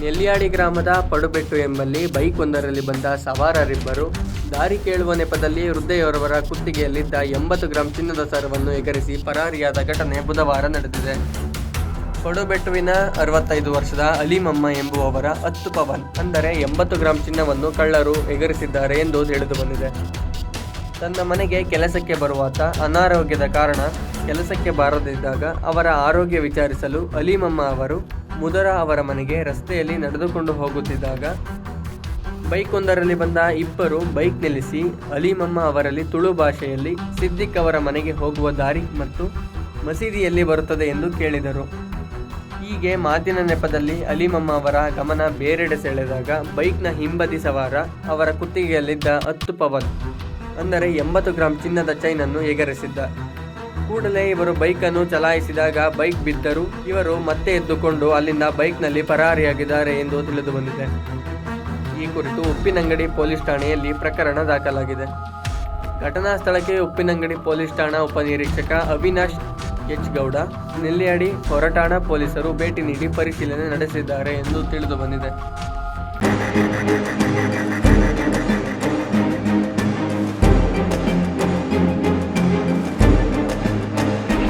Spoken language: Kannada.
ನೆಲ್ಲಿಯಾಡಿ ಗ್ರಾಮದ ಪಡುಬೆಟ್ಟು ಎಂಬಲ್ಲಿ ಬೈಕ್ ಒಂದರಲ್ಲಿ ಬಂದ ಸವಾರರಿಬ್ಬರು. ದಾರಿ ಕೇಳುವ ನೆಪದಲ್ಲಿ ವೃದ್ಧೆಯೋರ್ವರ ಕುತ್ತಿಗೆಯಲ್ಲಿದ್ದ ಎಂಬತ್ತು ಗ್ರಾಂ ಚಿನ್ನದ ಸರವನ್ನು ಎಗರಿಸಿ ಪರಾರಿಯಾದ ಘಟನೆ ಬುಧವಾರ ನಡೆದಿದೆ. ಪಡುಬೆಟ್ಟುವಿನ ಅರವತ್ತೈದು ವರ್ಷದ ಅಲಿಮಮ್ಮ ಎಂಬುವವರ ಹತ್ತು ಪವನ್, ಅಂದರೆ ಎಂಬತ್ತು ಗ್ರಾಂ ಚಿನ್ನವನ್ನು ಕಳ್ಳರು ಎಗರಿಸಿದ್ದಾರೆ ಎಂದು ತಿಳಿದು ಬಂದಿದೆ ತನ್ನ ಮನೆಗೆ ಕೆಲಸಕ್ಕೆ ಬರುವಾತ ಅನಾರೋಗ್ಯದ ಕಾರಣ ಕೆಲಸಕ್ಕೆ ಬಾರದಿದ್ದಾಗ ಅವರ ಆರೋಗ್ಯ ವಿಚಾರಿಸಲು ಅಲಿಮಮ್ಮ ಅವರು ಮುದರ ಅವರ ಮನೆಗೆ ರಸ್ತೆಯಲ್ಲಿ ನಡೆದುಕೊಂಡು ಹೋಗುತ್ತಿದ್ದಾಗ ಬೈಕ್ ಒಂದರಲ್ಲಿ ಬಂದ ಇಬ್ಬರು ಬೈಕ್ ನಿಲ್ಲಿಸಿ ಅಲಿಮಮ್ಮ ಅವರಲ್ಲಿ ತುಳು ಭಾಷೆಯಲ್ಲಿ ಸಿದ್ದಿಕ್ ಅವರ ಮನೆಗೆ ಹೋಗುವ ದಾರಿ ಮತ್ತು ಮಸೀದಿಯಲ್ಲಿ ಬರುತ್ತದೆ ಎಂದು ಕೇಳಿದರು. ಹೀಗೆ ಮಾತಿನ ನೆಪದಲ್ಲಿ ಅಲಿಮಮ್ಮ ಅವರ ಗಮನ ಬೇರೆಡೆ ಸೆಳೆದಾಗ ಬೈಕ್ನ ಹಿಂಬದಿ ಸವಾರ ಅವರ ಕುತ್ತಿಗೆಯಲ್ಲಿದ್ದ ಹತ್ತು ಪವನ್ ಅಂದರೆ ಎಂಬತ್ತು ಗ್ರಾಂ ಚಿನ್ನದ ಚೈನನ್ನು ಎಗರಿಸಿದ್ದ. ಕೂಡಲೇ ಇವರು ಬೈಕನ್ನು ಚಲಾಯಿಸಿದಾಗ ಬೈಕ್ ಬಿದ್ದರು ಇವರು ಮತ್ತೆ ಎದ್ದುಕೊಂಡು ಅಲ್ಲಿಂದ ಬೈಕ್ನಲ್ಲಿ ಪರಾರಿಯಾಗಿದ್ದಾರೆ ಎಂದು ತಿಳಿದು ಬಂದಿದೆ ಈ ಕುರಿತು ಉಪ್ಪಿನಂಗಡಿ ಪೊಲೀಸ್ ಠಾಣೆಯಲ್ಲಿ ಪ್ರಕರಣ ದಾಖಲಾಗಿದೆ. ಘಟನಾ ಸ್ಥಳಕ್ಕೆ ಉಪ್ಪಿನಂಗಡಿ ಪೊಲೀಸ್ ಠಾಣಾ ಉಪನಿರೀಕ್ಷಕ ಅವಿನಾಶ್ ಎಚ್ ಗೌಡ ನೆಲ್ಲಿಯಾಡಿ ಹೊರಠಾಣ ಪೊಲೀಸರು ಭೇಟಿ ನೀಡಿ ಪರಿಶೀಲನೆ ನಡೆಸಿದ್ದಾರೆ ಎಂದು ತಿಳಿದು ಬಂದಿದೆ